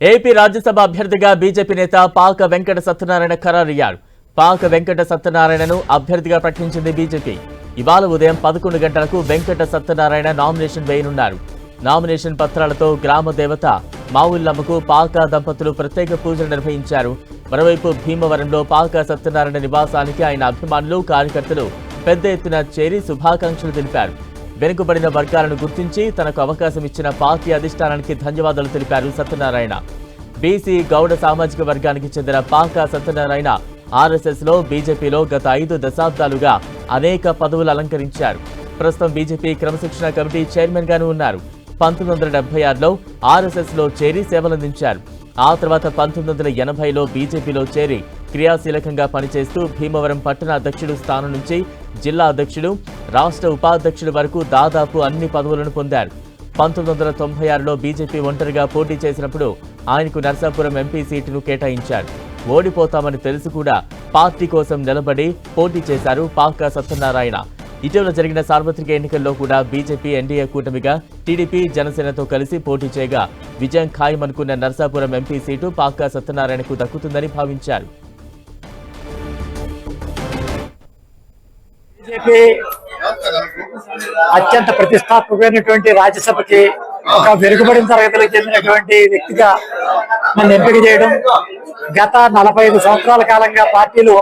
AP Rajya Sabha అభ్యర్థిగా BJP నేత పాక వెంకట సత్యనారాయణ ఖరారయ్యారు పాక వెంకట సత్యనారాయణను అభ్యర్థిగా ప్రకటించింది బీజేపీ. ఇవాళ ఉదయం పదకొండు గంటలకు వెంకట సత్యనారాయణ నామినేషన్ వేయనున్నారు. నామినేషన్ పత్రాలతో గ్రామ దేవత మావుల్లమ్మకు పాక దంపతులు ప్రత్యేక పూజలు నిర్వహించారు. మరోవైపు భీమవరంలో పాక సత్యనారాయణ నివాసానికి ఆయన అభిమానులు కార్యకర్తలు పెద్ద ఎత్తున చేరి శుభాకాంక్షలు తెలిపారు. వెనుకబడిన వర్గాలను గుర్తించి తనకు అవకాశం ఇచ్చిన పార్టీ అధిష్టానానికి ధన్యవాదాలు తెలిపారు సత్యనారాయణ. బీసీ గౌడ సామాజిక వర్గానికి చెందిన పాక సత్యనారాయణ ఆర్ఎస్ఎస్లో బీజేపీలో గత ఐదు దశాబ్దాలుగా అనేక పదవులు అలంకరించారు. ప్రస్తుతం బీజేపీ క్రమశిక్షణ కమిటీ చైర్మన్గాను ఉన్నారు. పంతొమ్మిది వందల డెబ్బై ఆరులో ఆర్ఎస్ఎస్లో చేరి సేవలందించారు. ఆ తర్వాత పంతొమ్మిది వందల ఎనభైలో బీజేపీలో చేరి క్రియాశీలకంగా పనిచేస్తూ భీమవరం పట్టణ అధ్యక్షుడు స్థానం నుంచి జిల్లా అధ్యక్షుడు రాష్ట్ర ఉపాధ్యక్షుడు వరకు దాదాపు అన్ని పదవులను పొందారు. పంతొమ్మిది వందల తొంభై ఆరులో బీజేపీ ఒంటరిగా పోటీ చేసినప్పుడు ఆయనకు నర్సాపురం ఎంపీ సీటును కేటాయించారు. ఓడిపోతామని తెలిసి కూడా పార్టీ కోసం నిలబడి పోటీ చేశారు పాక సత్యనారాయణ. ఇటీవల జరిగిన సార్వత్రిక ఎన్నికల్లో కూడా బీజేపీ ఎన్డీఏ కూటమిగా టీడీపీ జనసేనతో కలిసి పోటీ చేయగా విజయం ఖాయమనుకున్న నర్సాపురం ఎంపీ సీటు పాక్కా సత్యనారాయణకు దక్కుతుందని భావించారు. బీజేపీ అత్యంత ప్రతిష్టాత్మకమైనటువంటి రాజ్యసభకి ఒక వెనుకబడిన తరగతికి చెందినటువంటి వ్యక్తిగా నన్ను ఎంపిక చేయడం గత నలభై ఐదు సంవత్సరాల కాలంగా పార్టీలో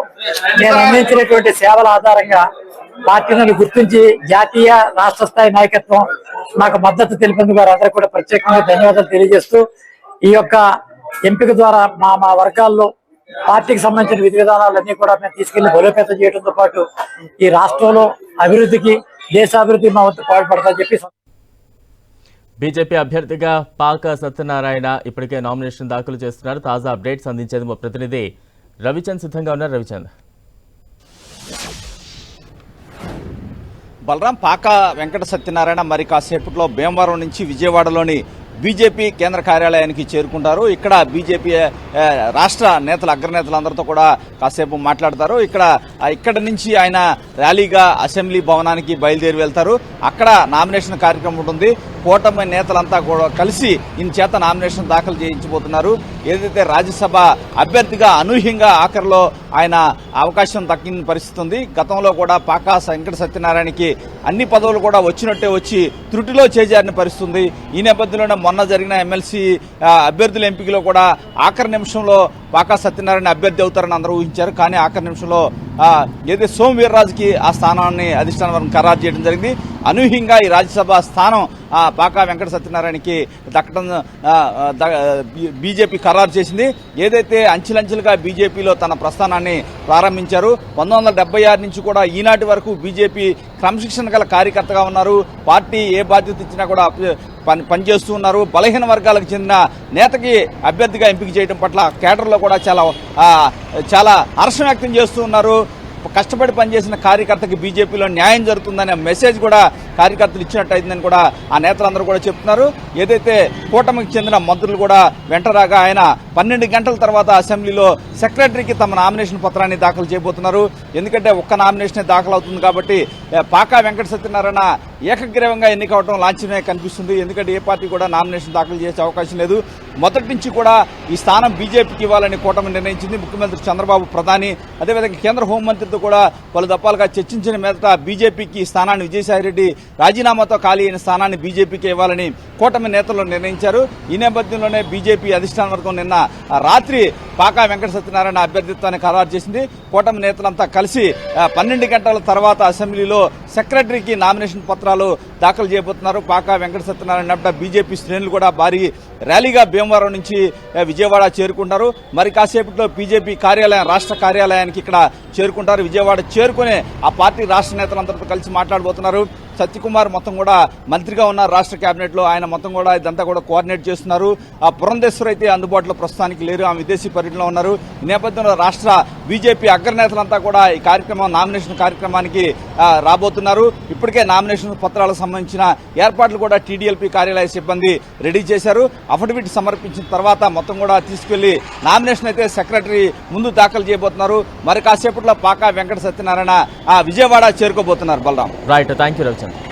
నేను అందించినటువంటి సేవల ఆధారంగా పార్టీ నన్ను గుర్తించి జాతీయ రాష్ట్ర స్థాయి నాయకత్వం నాకు మద్దతు తెలిపినందుకు వారందరూ కూడా ప్రత్యేకంగా ధన్యవాదాలు తెలియజేస్తూ ఈ యొక్క ఎంపిక ద్వారా మా మా వర్గాల్లో పార్టీకి సంబంధించిన విధి విధానాలన్నీ కూడా మేము తీసుకెళ్ళి బలోపేతం చేయడంతో పాటు ఈ రాష్ట్రంలో అభివృద్ధికి దేశాభివృద్ధి మా వంతు పాటుపడతా చెప్పి బీజేపీ అభ్యర్థిగా పాక సత్యనారాయణ ఇప్పటికే నామినేషన్ దాఖలు చేస్తున్నారు. తాజా అప్డేట్స్ అందించేది మా ప్రతినిధి రవిచంద్. సిద్ధంగా ఉన్నారు రవిచంద్. బలరాం పాక వెంకట సత్యనారాయణ మరి కాసేపట్లో భీమవరం నుంచి విజయవాడలోని బీజేపీ కేంద్ర కార్యాలయానికి చేరుకుంటారు. ఇక్కడ బీజేపీ రాష్ట్ర నేతలు అగ్రనేతలందరితో కూడా కాసేపు మాట్లాడతారు. ఇక్కడ ఇక్కడ నుంచి ఆయన ర్యాలీగా అసెంబ్లీ భవనానికి బయలుదేరి వెళ్తారు. అక్కడ నామినేషన్ కార్యక్రమం ఉంటుంది. కూటమి నేతలంతా కూడా కలిసి ఈయన చేత నామినేషన్ దాఖలు చేయించబోతున్నారు. ఏదైతే రాజ్యసభ అభ్యర్థిగా అనూహ్యంగా ఆఖరిలో ఆయన అవకాశం తగ్గిన పరిస్థితి ఉంది గతంలో కూడా పాకా వెంకట సత్యనారాయణకి అన్ని పదవులు కూడా వచ్చినట్టే వచ్చి త్రుటిలో చేజారిన పరిస్థితి ఈ నేపథ్యంలోనే మొన్న జరిగిన ఎమ్మెల్సీ అభ్యర్థుల ఎంపికలో కూడా ఆఖరి నిమిషంలో పాకా సత్యనారాయణ అభ్యర్థి అవుతారని అందరూ ఊహించారు. కానీ ఆఖరి నిమిషంలో ఏదైతే సోమ వీర్రాజుకి ఆ స్థానాన్ని అధిష్టానం వర్గం ఖరారు చేయడం జరిగింది. అనూహ్యంగా ఈ రాజ్యసభ స్థానం పాకా వెంకట సత్యనారాయణకి దక్కడం బీజేపీ ఖరారు చేసింది. ఏదైతే అంచెలంచెలుగా బీజేపీలో తన ప్రస్థానాన్ని ప్రారంభించారు పంతొమ్మిది వందల ఆరు నుంచి కూడా ఈనాటి వరకు బీజేపీ క్రమశిక్షణ గల కార్యకర్తగా ఉన్నారు. పార్టీ ఏ బాధ్యత ఇచ్చినా కూడా పని పనిచేస్తూ ఉన్నారు. బలహీన వర్గాలకు చెందిన నేతకి అభ్యర్థిగా ఎంపిక చేయడం పట్ల కేటర్లో కూడా చాలా చాలా హర్షం వ్యక్తం చేస్తూ ఉన్నారు. కష్టపడి పనిచేసిన కార్యకర్తకి బీజేపీలో న్యాయం జరుగుతుందనే మెసేజ్ కూడా కార్యకర్తలు ఇచ్చినట్టయిందని కూడా ఆ నేతలందరూ కూడా చెప్తున్నారు. ఏదైతే కూటమికి చెందిన మంత్రులు కూడా వెంటరాగా ఆయన పన్నెండు గంటల తర్వాత అసెంబ్లీలో సెక్రటరీకి తమ నామినేషన్ పత్రాన్ని దాఖలు చేయబోతున్నారు. ఎందుకంటే ఒక్క నామినేషనే దాఖలు అవుతుంది కాబట్టి పాకా వెంకట సత్యనారాయణ ఏకగ్రీవంగా ఎన్నికవడం లాంఛనమే కనిపిస్తుంది. ఎందుకంటే ఏ పార్టీ కూడా నామినేషన్ దాఖలు చేసే అవకాశం లేదు. మొదటి నుంచి కూడా ఈ స్థానం బీజేపీకి ఇవ్వాలని కూటమి నిర్ణయించింది. ముఖ్యమంత్రి చంద్రబాబు ప్రధాని. అదేవిధంగా కేంద్ర హోంమంత్రితో కూడా పలు దప్పాలుగా చర్చించిన మీదట బీజేపీకి ఈ స్థానాన్ని విజయసాయిరెడ్డి రాజీనామాతో ఖాళీ అయిన స్థానాన్ని బీజేపీకి ఇవ్వాలని కూటమి నేతలు నిర్ణయించారు. ఈ నేపథ్యంలోనే బీజేపీ అధిష్టాన వర్గం నిన్న రాత్రి పాకా వెంకట సత్యనారాయణ అభ్యర్థిత్వాన్ని ఖరారు చేసింది. కూటమి నేతలంతా కలిసి పన్నెండు గంటల తర్వాత అసెంబ్లీలో సెక్రటరీకి నామినేషన్ పత్రాలు దాఖలు చేయబోతున్నారు. పాకా వెంకట సత్యనారాయణ నడ్డ బీజేపీ శ్రేణులు కూడా భారీ ర్యాలీగా భీమవరం నుంచి విజయవాడ చేరుకుంటారు. మరి కాసేపట్లో బీజేపీ కార్యాలయం రాష్ట్ర కార్యాలయానికి ఇక్కడ చేరుకుంటారు. విజయవాడ చేరుకుని ఆ పార్టీ రాష్ట్ర నేతలందరితో కలిసి మాట్లాడబోతున్నారు. సత్యకుమార్ మొత్తం కూడా మంత్రిగా ఉన్నారు. రాష్ట్ర కేబినెట్లో ఆయన మొత్తం కూడా ఇదంతా కూడా కోఆర్డినేట్ చేస్తున్నారు. ఆ పురంధేశ్వర్ అయితే అందుబాటులో ప్రస్తుతానికి లేరు. ఆమె విదేశీ పర్యటనలో ఉన్నారు. ఈ నేపథ్యంలో రాష్ట్ర బీజేపీ అగ్రనేతలంతా కూడా ఈ కార్యక్రమం నామినేషన్ కార్యక్రమానికి రాబోతున్నారు. ఇప్పటికే నామినేషన్ పత్రాలకు సంబంధించిన ఏర్పాట్లు కూడా టీడీఎల్పీ కార్యాలయ సిబ్బంది రెడీ చేశారు. అఫిడవిట్ సమర్పించిన తర్వాత మొత్తం కూడా తీసుకెళ్ళి నామినేషన్ అయితే సెక్రటరీ ముందు దాఖలు చేయబోతున్నారు. మరి కాసేపట్లో Paka Venkata Satyanarayana Vijayawada చేరుకోబోతున్నారు. Balaram. Right thank you Ravichandra